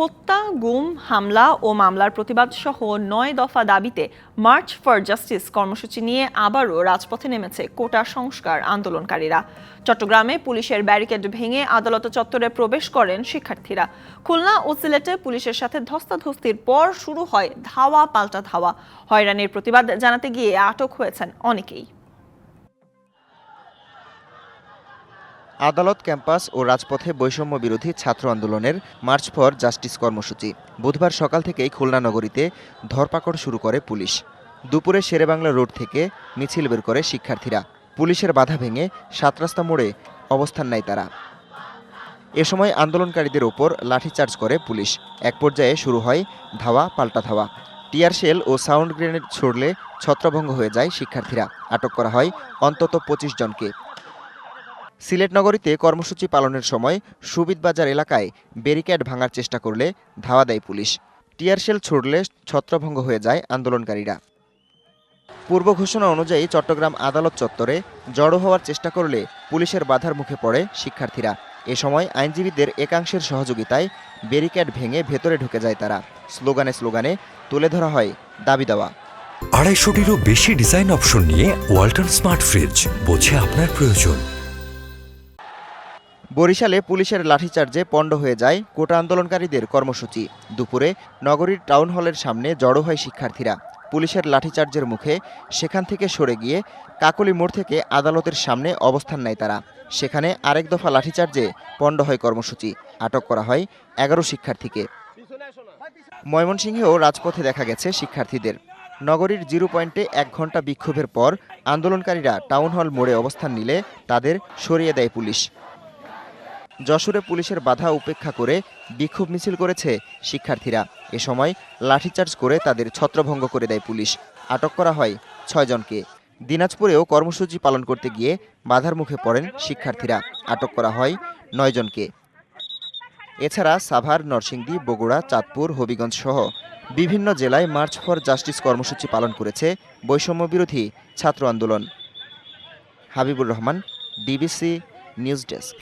হত্যা, গুম, হামলা ও মামলার প্রতিবাদ সহ নয় দফা দাবিতে মার্চ ফর জাস্টিস কর্মসূচি নিয়ে আবারও রাজপথে নেমেছে কোটা সংস্কার আন্দোলনকারীরা। চট্টগ্রামে পুলিশের ব্যারিকেড ভেঙে আদালত চত্বরে প্রবেশ করেন শিক্ষার্থীরা। খুলনা ও সিলেটে পুলিশের সাথে ধস্তাধস্তির পর শুরু হয় ধাওয়া পাল্টা ধাওয়া। হয়রানির প্রতিবাদ জানাতে গিয়ে আটক হয়েছেন অনেকেই। আদালত ক্যাম্পাস ও রাজপথে বৈষম্য বিরোধী ছাত্র আন্দোলনের মার্চ ফর জাস্টিস কর্মসূচি। বুধবার সকাল থেকেই খুলনা নগরীতে ধরপাকড় শুরু করে পুলিশ। দুপুরে শেরেবাংলা রোড থেকে মিছিল বের করে শিক্ষার্থীরা। পুলিশের বাধা ভেঙে সাত রাস্তা মোড়ে অবস্থান নেয় তারা। এ সময় আন্দোলনকারীদের ওপর লাঠিচার্জ করে পুলিশ। এক পর্যায়ে শুরু হয় ধাওয়া, পাল্টা ধাওয়া। টিয়ার শেল ও সাউন্ড গ্রেনেড ছুড়লে ছত্রভঙ্গ হয়ে যায় শিক্ষার্থীরা। আটক করা হয় অন্তত পঁচিশ জনকে। সিলেট নগরীতে কর্মসূচি পালনের সময় সুবিদ বাজার এলাকায় ব্যারিকেড ভাঙার চেষ্টা করলে ধাওয়া দেয় পুলিশ। টিয়ার শেল ছুড়লে ছত্রভঙ্গ হয়ে যায় আন্দোলনকারীরা। পূর্ব ঘোষণা অনুযায়ী চট্টগ্রাম আদালত চত্বরে জড়ো হওয়ার চেষ্টা করলে পুলিশের বাধার মুখে পড়ে শিক্ষার্থীরা। এ সময় আইনজীবীদের একাংশের সহযোগিতায় ব্যারিকেড ভেঙে ভেতরে ঢুকে যায় তারা। স্লোগানে স্লোগানে তুলে ধরা হয় দাবি দেওয়া। আড়াইশোটিরও বেশি ডিজাইন অপশন নিয়ে ওয়াল্টন স্মার্ট ফ্রিজ, বোঝে আপনার প্রয়োজন। বরিশালে পুলিশের লাঠিচার্জে পণ্ড হয়ে যায় কোটা আন্দোলনকারীদের কর্মসূচি। দুপুরে নগরীর টাউন হলের সামনে জড়ো হয় শিক্ষার্থীরা। পুলিশের লাঠিচার্জের মুখে সেখান থেকে সরে গিয়ে কাকলি মোড় থেকে আদালতের সামনে অবস্থান নেয় তারা। সেখানে আরেক দফা লাঠিচার্জে পণ্ড হয় কর্মসূচি। আটক করা হয় এগারো শিক্ষার্থীকে। ময়মনসিংহেও রাজপথে দেখা গেছে শিক্ষার্থীদের। নগরীর জিরো পয়েন্টে এক ঘণ্টা বিক্ষোভের পর আন্দোলনকারীরা টাউন হল মোড়ে অবস্থান নিলে তাদের সরিয়ে দেয় পুলিশ। যশোরে পুলিশের বাধা উপেক্ষা করে বিক্ষোভ মিছিল করেছে শিক্ষার্থীরা। এ সময় লাঠিচার্জ করে তাদের ছত্রভঙ্গ করে দেয় পুলিশ। আটক করা হয় ছয়জনকে দিনাজপুরেও কর্মসূচি পালন করতে গিয়ে বাধার মুখে পড়েন শিক্ষার্থীরা। আটক করা হয় নয়জনকে এছাড়া সাভার, নরসিংদী, বগুড়া, চাঁদপুর, হবিগঞ্জ সহ বিভিন্ন জেলায় মার্চ ফর জাস্টিস কর্মসূচি পালন করেছে বৈষম্য বিরোধী ছাত্র আন্দোলন। Habibur Rahman DBC news desk.